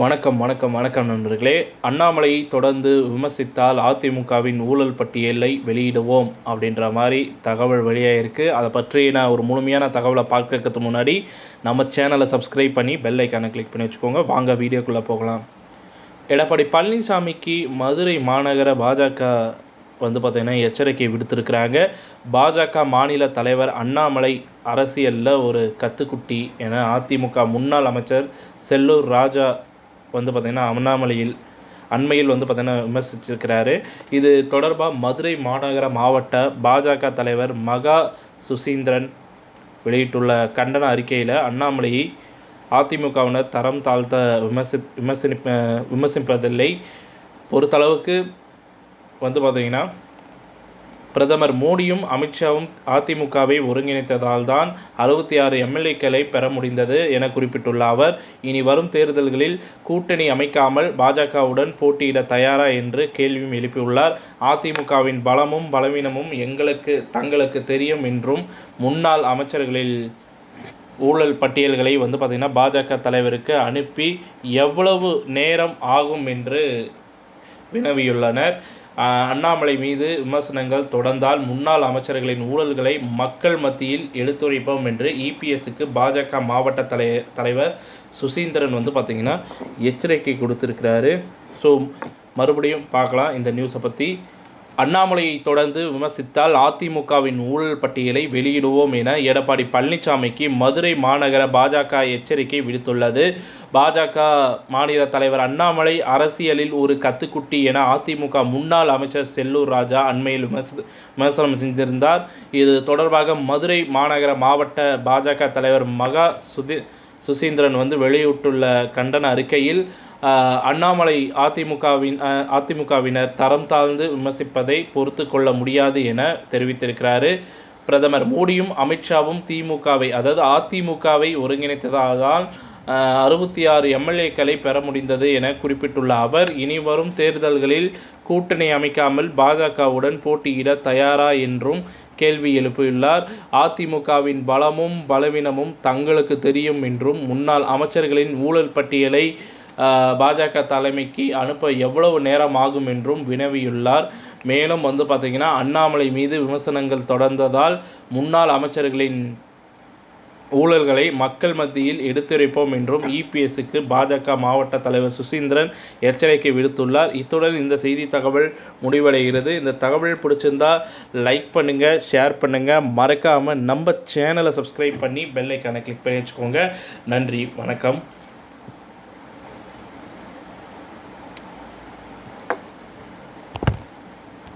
வணக்கம் வணக்கம் வணக்கம் நண்பர்களே. அண்ணாமலையை தொடர்ந்து விமர்சித்தால் அதிமுகவின் ஊழல் பட்டியலை வெளியிடுவோம் அப்படின்ற மாதிரி தகவல் வெளியாகிருக்கு அதை பற்றி நான் ஒரு முழுமையான தகவலை பார்க்கறதுக்கு முன்னாடி நம்ம சேனலை சப்ஸ்கிரைப் பண்ணி பெல் ஐக்கானை கிளிக் பண்ணி வச்சுக்கோங்க. வாங்க வீடியோக்குள்ளே போகலாம். எடப்பாடி பழனிசாமிக்கு மதுரை மாநகர பாஜக வந்து பார்த்திங்கன்னா எச்சரிக்கை விடுத்திருக்கிறாங்க. பாஜக மாநில தலைவர் அண்ணாமலை அரசியலில் ஒரு கத்துக்குட்டி என அதிமுக முன்னாள் அமைச்சர் செல்லூர் ராஜா வந்து பார்த்திங்கன்னா அண்ணாமலையில் அண்மையில் வந்து பார்த்திங்கன்னா விமர்சிச்சிருக்கிறாரு. இது தொடர்பாக மதுரை மாநகர மாவட்ட பாஜக தலைவர் மகா சுசீந்திரன் வெளியிட்டுள்ள கண்டன அறிக்கையில் அண்ணாமலையை அதிமுகவினர் தரம் தாழ்த்த விமர்சி விமர்சனிப்ப விமர்சிப்பதில்லை. பொறுத்தளவுக்கு வந்து பார்த்தீங்கன்னா பிரதமர் மோடியும் அமித்ஷாவும் அதிமுகவை ஒருங்கிணைத்ததால் தான் அறுபத்தி ஆறு எம்எல்ஏக்களை பெற முடிந்தது என குறிப்பிட்டுள்ள அவர் இனி வரும் தேர்தல்களில் கூட்டணி அமைக்காமல் பாஜகவுடன் போட்டியிட தயாரா என்று கேள்வியும் எழுப்பியுள்ளார். அதிமுகவின் பலமும் பலவீனமும் எங்களுக்கு தங்களுக்கு தெரியும் என்றும் முன்னாள் அமைச்சர்களில் ஊழல் பட்டியல்களை வந்து பார்த்திங்கன்னா பாஜக தலைவருக்கு அனுப்பி எவ்வளவு நேரம் ஆகும் என்று வினவியுள்ளனர். அண்ணாமலை மீது விமர்சனங்கள் தொடர்ந்தால் முன்னாள் அமைச்சர்களின் ஊழல்களை மக்கள் மத்தியில் எடுத்துரைப்போம் என்று இபிஎஸ்க்கு பாஜக மாவட்ட தலை தலைவர் சுசீந்திரன் வந்து பார்த்திங்கன்னா எச்சரிக்கை கொடுத்துருக்கிறாரு. ஸோ மறுபடியும் பார்க்கலாம் இந்த நியூஸை பற்றி அண்ணாமலையை தொடர்ந்து விமர்சித்தால் அதிமுகவின் ஊழல் பட்டியலை வெளியிடுவோம் என எடப்பாடி பழனிசாமிக்கு மதுரை மாநகர பாஜக எச்சரிக்கை விடுத்துள்ளது. பாஜக மாநில தலைவர் அண்ணாமலை அரசியலில் ஒரு கத்துக்குட்டி என அதிமுக முன்னாள் அமைச்சர் செல்லூர் ராஜா அண்மையில் விமர்சனம் செஞ்சிருந்தார். இது தொடர்பாக மதுரை மாநகர மாவட்ட பாஜக தலைவர் மகா சுதி சுசீந்திரன் வந்து வெளியிட்டுள்ள கண்டன அறிக்கையில் அண்ணாமலை அதிமுகவின் அதிமுகவினர் தரம் தாழ்ந்து விமர்சிப்பதை பொறுத்து கொள்ள முடியாது என தெரிவித்திருக்கிறாரு. பிரதமர் மோடியும் அமித்ஷாவும் திமுகவை அதாவது அதிமுகவை ஒருங்கிணைத்ததால் அறுபத்தி ஆறு எம்எல்ஏக்களை பெற முடிந்தது என குறிப்பிட்டுள்ள அவர் இனி வரும் தேர்தல்களில் கூட்டணி அமைக்காமல் பாஜகவுடன் போட்டியிட தயாரா என்றும் கேள்வி எழுப்பியுள்ளார். அதிமுகவின் பலமும் பலவீனமும் தங்களுக்கு தெரியும் என்றும் முன்னாள் அமைச்சர்களின் ஊழல் பட்டியலை பாஜக தலைமைக்கு அனுப்ப எவ்வளவு நேரம் ஆகும் என்றும் வினவியுள்ளார். மேலும் வந்து பார்த்திங்கன்னா அண்ணாமலை மீது விமர்சனங்கள் தொடர்ந்ததால் முன்னாள் அமைச்சர்களின் ஊழல்களை மக்கள் மத்தியில் எடுத்துரைப்போம் என்றும் இபிஎஸ்க்கு பாஜக மாவட்ட தலைவர் சுசீந்திரன் எச்சரிக்கை விடுத்துள்ளார். இத்துடன் இந்த செய்தி தகவல் முடிவடைகிறது. இந்த தகவல் பிடிச்சிருந்தா லைக் பண்ணுங்கள் ஷேர் பண்ணுங்கள் மறக்காமல் நம்ம சேனலை சப்ஸ்கிரைப் பண்ணி பெல்லைக்கான கிளிக் பண்ணி வச்சுக்கோங்க. நன்றி வணக்கம்.